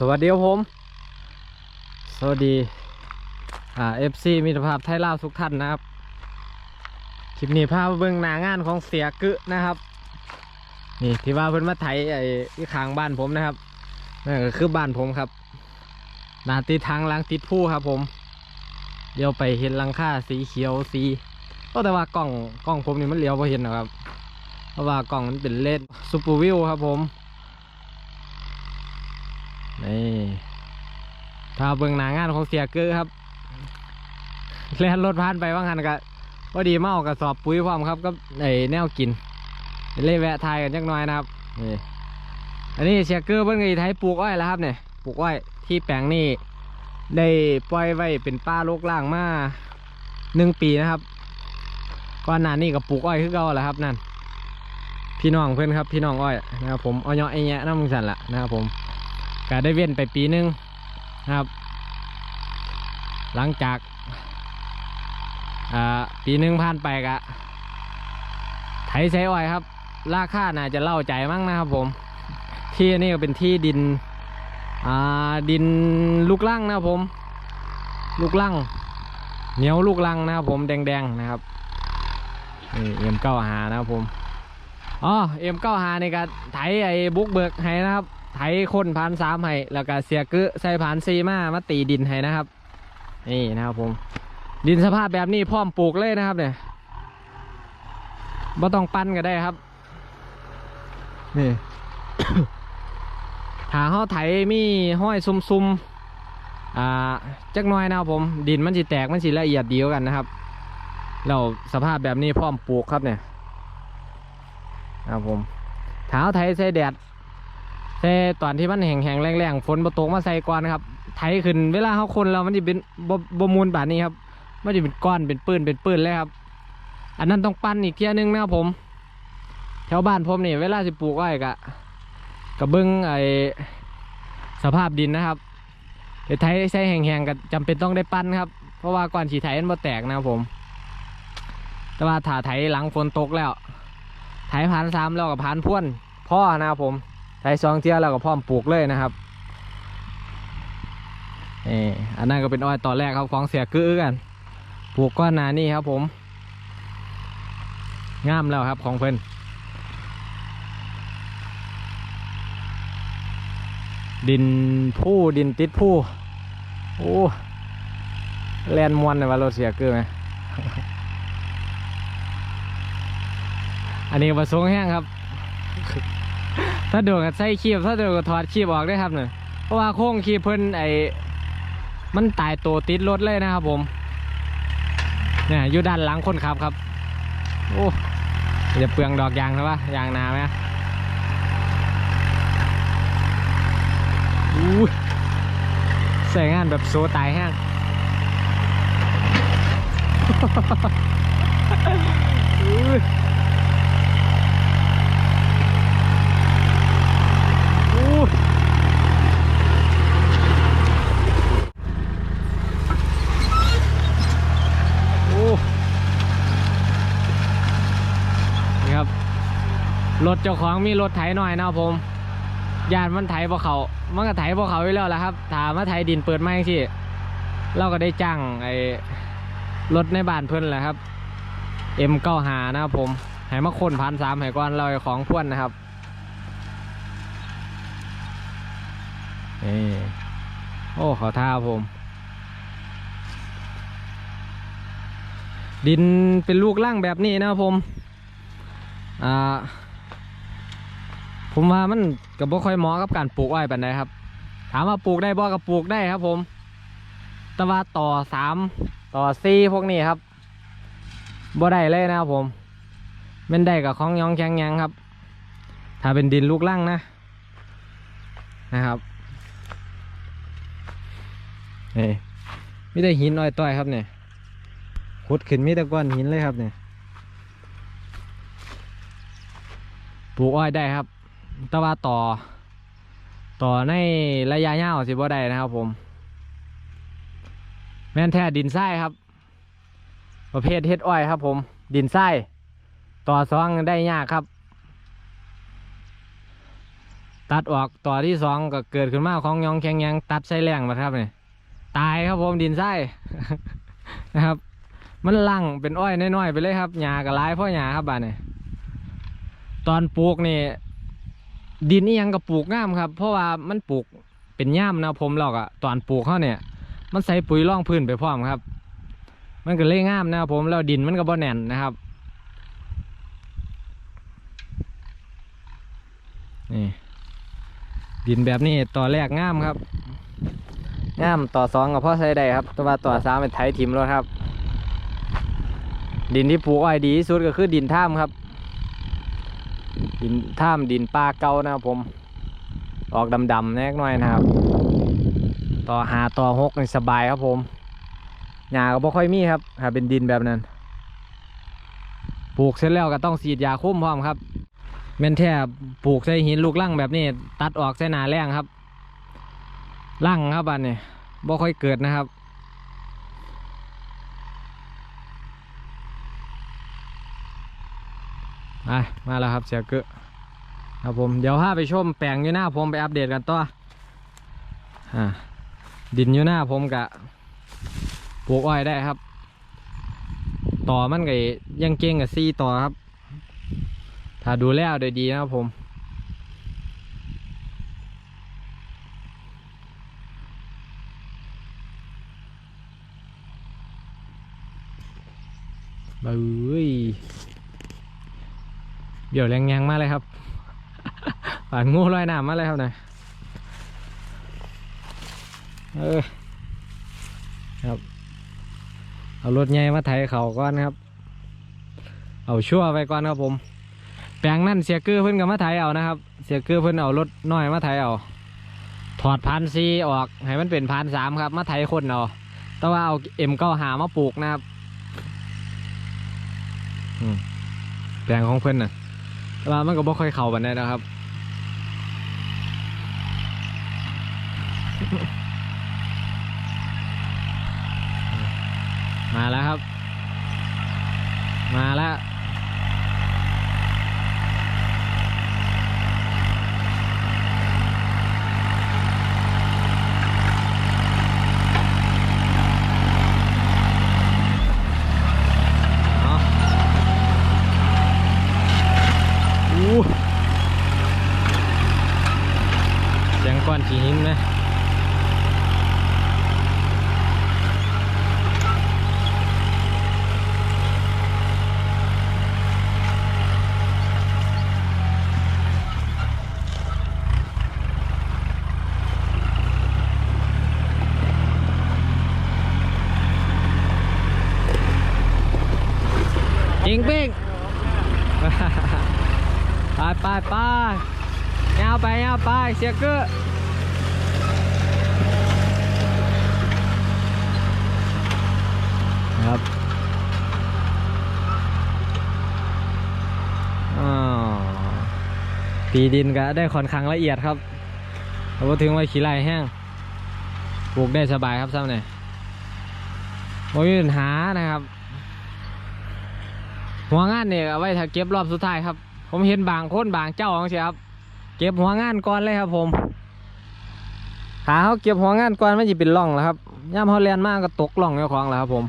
สวัสดีครับผม สวัสดี อ่าเอฟซีมิตรภาพไทยลาวทุกท่านนะครับ คลิปนี้พาไปเบิ่งหน้างานของเสียกึนะครับ นี่ที่ว่าเพิ่นมาไถไอ้ที่ข้างบ้านผมนะครับนั่นก็คือบ้านผมครับหนาติดทางหลังติดผู้ครับ ผม เดี๋ยวไปเห็นลังค่าสีเขียวสีก็แต่ว่ากล้องกล้องผมนี่มันเลี้ยวพอเห็นนะครับ เพราะว่ากล้องมันเป็นเลนส์ซูเปอร์วิวครับผม นี่ถ้าเบิ่งหนางานของเสียเกอครับแล่นรถผ่านไปว่างหันก็พอดีมาเอากระสอบปุ๋ยพร้อมครับก็ไอแนวกินเล่แวะทายกันจักหน่อยนะครับนี่อันนี้เสียเกอร์เพิ่นก็ไทยปลูกอ้อยแล้วครับเนี่ยปลูกอ้อยที่แปลงนี้ได้ปล่อยไว้เป็นป้าโลกล่างมาหนึ่งปีนะครับก่อนหน้านี้ก็ปลูกอ้อยคือเก่าแหละครับนั่นพี่น้องเพื่อนครับพี่น้องอ้อยนะครับผมเอาเนาะไอ้ยน้ำมึงสันละนะครับผม ก็ได้เว้นไปปีหนึงครับ หลังจากาปีหนึงผ่านไปกะไถใช้อ้อยครับ ราคาน่าจะเล่าใจมั้งนะครับผม ที่นี่ก็เป็นที่ดินดินลูกลังนะครับผม ลูกลังเหนียวลูกลังนะครับผมแดงๆนะครับนี่เอ็มเก้าหานะครับผมอ๋อเอ็มเก้าหานี่ก็ไถไอ้บุกเบิกให้นะครับ ไถคนพันสามให้แล้วก็เสียกึใส่ผ่านซีมามาตีดินให้นะครับ นี่นะครับผม ดินสภาพแบบนี้พร้อมปลูกเลยนะครับเนี่ยบ่ต้องปั้นก็ได้ครับ นี่ถาเขาไถมีห้อยซุ่มๆอ่าจักหน้อยนะครับผม ดินมันสิแตกมันสิละเอียดดียวกันนะครับแล้วสภาพแบบนี้พร้อมปลูกครับเนี่ยนะครับผมถาเขาไถใส่แดด แต่ตอนที่มันแห้งๆแรงๆฝนบ่ตกมาใส่ก่อนนะครับ ไถขึ้นเวลาเขาคนเรามันจะเป็นบบบมูลแบบนี้ครับมันจะเป็นก้อนเป็นปืนเป็นปืนเลยครับ อันนั้นต้องปั้นอีกเที่ยนึงนะครับผม แถวบ้านผมนี่เวลาสิปลูกอ้อยกะกระเบื้องไอสภาพดินนะครับเดี๋ยวไถใส่แห้งๆก็จำเป็นต้องได้ปั้นครับ เพราะว่าก่อนสีไถมันบ่แตกนะครับผม แต่ว่าถ้าไถหลังฝนตกแล้ว ไถผ่านซ้ำแล้วกับผ่านพ่วนพ่อนะครับผม ใช้สองเที่ยวแล้วก็พร้อมปลูกเลยนะครับนี่อันนั้นก็เป็นอ้อยตอนแรกครับของเสียกือกันปลูกก้อนหนานี่ครับผมงามแล้วครับของเพิ่นดินผู้ดินติดผู้โอ้แลนมวนเลยว่ารถเสียกือไหมอันนี้ประสงค์แห้งครับ ถ้าโดนกับใส่คีบถ้าโดนกับถอดคีบออกได้ครับเนี่ยเพราะว่าโค้งคีบเพิ่นไอ้มันตายตัวติดรถเลยนะครับผมเนี่ยอยู่ด้านหลังคนขับครับ โอ้จะเปลืองดอกยางนะวะยางนาไหมใส่งานแบบโซตายแห้งอู้ย โอ้โอ้นี่ครับ รถเจ้าของมีรถไถหน่อยนะผมยานมันไถบ่เขามันก็ไถบ่เขาอยู่แล้วแหละครับ ถามว่าไถดินเปิดไหมที่เราก็ได้จ้างไอ้รถในบ้านเพิ่อนแหละครับเอ็มเก้าหานะครับผมให้มาคนพันสามให้ก่อนเราไอ้ของพ่วนนะครับนี่โอ้เขาท่าผม ดินเป็นลูกล่างแบบนี้นะครับผมอ่า ผมว่ามันกับบ่ค่อยเหมาะกับการปลูกอ้อยปานใดครับ ถามว่าปลูกได้บ่กับปลูกได้ครับ ผม แต่ว่าต่อสามต่อสี่พวกนี้ครับบ่ได้เลยนะครับผมแมันได้กับของยองแข็งยังครับ ถ้าเป็นดินลูกล่างนะนะครับนี่มีแต่หินอ้อยต้อยครับเนี่ยขุดขึ้นมีแต่ก้อนหินเลยครับเนี่ยปลูกอ้อยได้ครับ แต่ว่าต่อ ต่อในระยะยาวสิบ่ได้นะครับผม แม่นแท้ดินทรายครับ ประเภทเฮ็ดอ้อยครับ ผม ดินทรายต่อซองได้ยากครับ ตัดออกต่อที่สองก็เกิดขึ้นมาของยองแข็งยังตัดใส่แรงมาครับเนี่ยตายครับผมดินไส้นะครับ มันลังเป็นอ้อยน้อยๆไปเลยครับหญ้าก็ร้ายเพราะหญ้าครับบ้านเนี่ยตอนปลูกนี่ ดินนี่ยังกับปลูกง่ามครับ เพราะว่ามันปลูกเป็นย่ามนะผมหรอกอะตอนปลูกเขาเนี่ย มันใส่ปุ๋ยร่องพื้นไปพร้อมครับ มันก็เลยง่ามนะครับผมแล้วดินมันก็บ่แน่นนะครับนี่ดินแบบนี้ต่อแรกง่ามครับง่ามต่อสองกับพ่อใส่ได้ครับ แต่ว่าต่อสามเป็นไถทิมรถครับ ดินที่ปลูกอ้อยดีที่สุดก็คือดินท่ามครับ ดินท่ามดินปลาเก่านะครับผม ออกดำๆแน่น่อยนะครับ ต่อหาต่อหกนี่สบายครับผมหญ้าก็บ่ค่อยมีครับหาเป็นดินแบบนั้น ปลูกเสร็จแล้วก็ต้องฉีดยาคุ้มพร้อมครับแม่นแท้ปลูกใส่หินลูกลั่งแบบนี้ ตัดออกใส่หนาแรงครับลั่งครับบันนี้บ่ค่อยเกิดนะครับ มาแล้วครับเสียเกอะครับผมเดี๋ยวพาไปชมแปลงอยู่หน้าผมไปอัปเดตกันต่ออ่าดินอยู่หน้าผมกะปลูกอ้อยได้ครับ ต่อมันก็ยังเก่งกับซีต่อครับ ถ้าดูแลโดยดีนะครับผม เบ้ย เดี๋ยวแรงยังมาเลยครับป่านงูลอยน้ำมาเลยครับนายเออครับ เอารถใหญ่มาไถเขาก่อนครับ เอาชั่วไปก่อนครับผม แปลงนั่นเสียเกือเพิ่นกับมาไถเอานะครับ เสียเกือเพิ่นเอารถน้อยมาไถเอา ถอดพันซีออกให้มันเป็นพันสามครับ มาไถคนเอาแต่ว่าเอาเอ็มเก้าหามาปลูกนะครับแปลงของเพิ่นน่ะ แต่ว่ามันก็บ่ค่อยเข่าบันไดนะครับมาแล้วครับ มาแล้ว เอาอู้เสียงก้ อนขี้หินไหมยิงปิ้งไปไปไปยาวไปยาวไปเสียเกือครับอ๋อ ตีดินก็ได้ค่อนข้างละเอียดครับแต่ว่าถึงไว้ขี้ไรแห้งปลูกได้สบายครับซ้ำเนี่ยไม่มีปัญหานะครับ หัวงานเนี่ยเอาไว้ถ้าเก็บรอบสุดท้ายครับ ผมเห็นบางคนบางเจ้าของเสียครับ เก็บหัวงานก่อนเลยครับ ผมถ้าเขาเก็บหัวงานก่อนมันจะเป็นร่องแล้วครับย่ามเขาแลนมากก็ตกร่องเจ้าของแล้วครับ ผม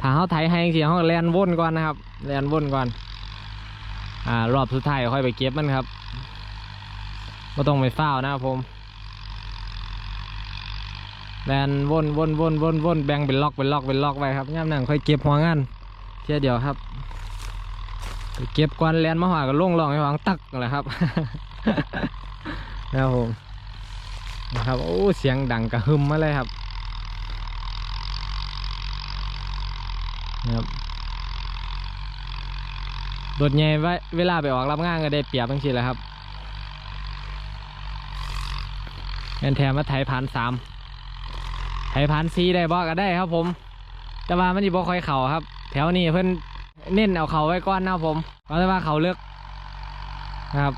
ถ้าเขาไถให้เสียเขาแลนวนก่อนนะครับแลนวนก่อนอ่ารอบสุดท้ายค่อยไปเก็บมันครับ ก็ต้องไปเฝ้านะครับผมแลนวนวนวนวนวนแบ่งเป็นล็อกเป็นล็อกเป็นล็อกไว้ครับย่ามนั่งค่อยเก็บหัวงานเทียเดียวครับเก็บกวนแลนมาหาก็ล่งลองให้ฟังตักนั่นแหละครับนะครับผมนะครับโอ้เสียงดังกระหึ่มมาเลยครับนะครับรถใหญ่ไว้เวลาไปออกรับงานก็ได้เปรียบทั้งทีแหละครับ แอนแถมมาไถพันสามไถพันซีได้บอกก็ได้ครับผม แต่ว่ามันจะบ่ค่อยเข่าครับ แถวนี้เพิ่อนเน้นเอาเข่าไว้ก่อนนะผมเพราะว่าเขาเลือกนะครับ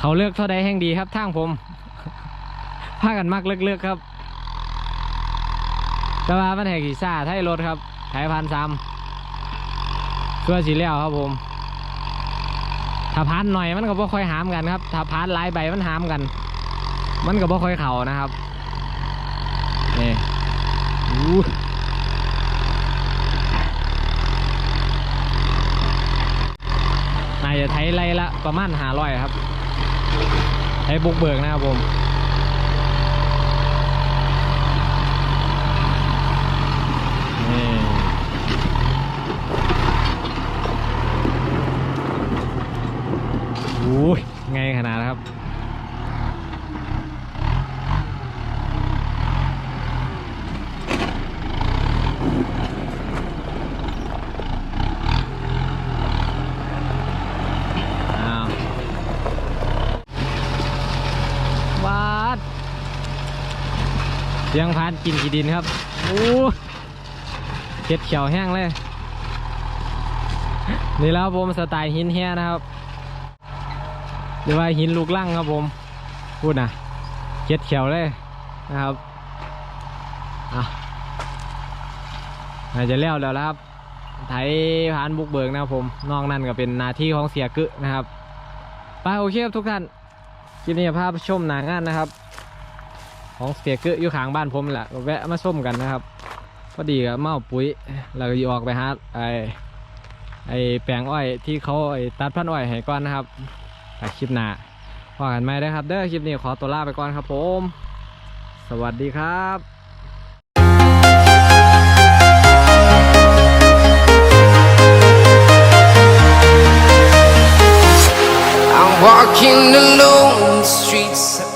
เขาเลือกเท่าใดแห่งดีครับทางผมพากันมักเลือกๆครับ แต่ว่ามันแหกสีซ่าไทยรถครับไทยพันซ้ำเพื่อสีเลี้ยวครับผม ถ้าพานหน่อยมันก็บ่ค่อยหามกันครับ ถ้าพานหลายใบมันหามกัน มันก็บ่ค่อยเข่านะครับนี่อู้นายจะไถไรละประมาณหาร้อยครับไถบุกเบิกนะครับผมนี่อู้ยไงขนาดนะครับ อ้าววาดเสียงพานกินขี้ดินครับโอ้เก็ดเขียวแห้งเลย นี่แล้วผมสไตล์หินแห้นะครับหรือว่าหินลูกลั่งครับผม พูดนะเก็ดเขียวเลยนะครับอะน่าจะเลี้ยวแล้วนะครับไทยพานบุกเบิกนะครับผมนอกนั้นก็เป็นหนาที่ของเสียกึนะครับไปโอเคครับทุกท่านคลิปนี้ภาพชมหนางานนะครับ ของเสียกึอยู่ข้างบ้านผมแหละแวะมาชมกันนะครับพอดีกับเมาปุ๋ยแล้วก็อออกไปหาไอไอแปลงอ้อยที่เขาไอตัดพันอ้อยให้ก่อนนะครับแต่คลิปหน้าว่ากันไหมได้อครับ เด้อคลิปนี้ขอตัวลาไปก่อนครับผม สวัสดีครับ walking alone, the streets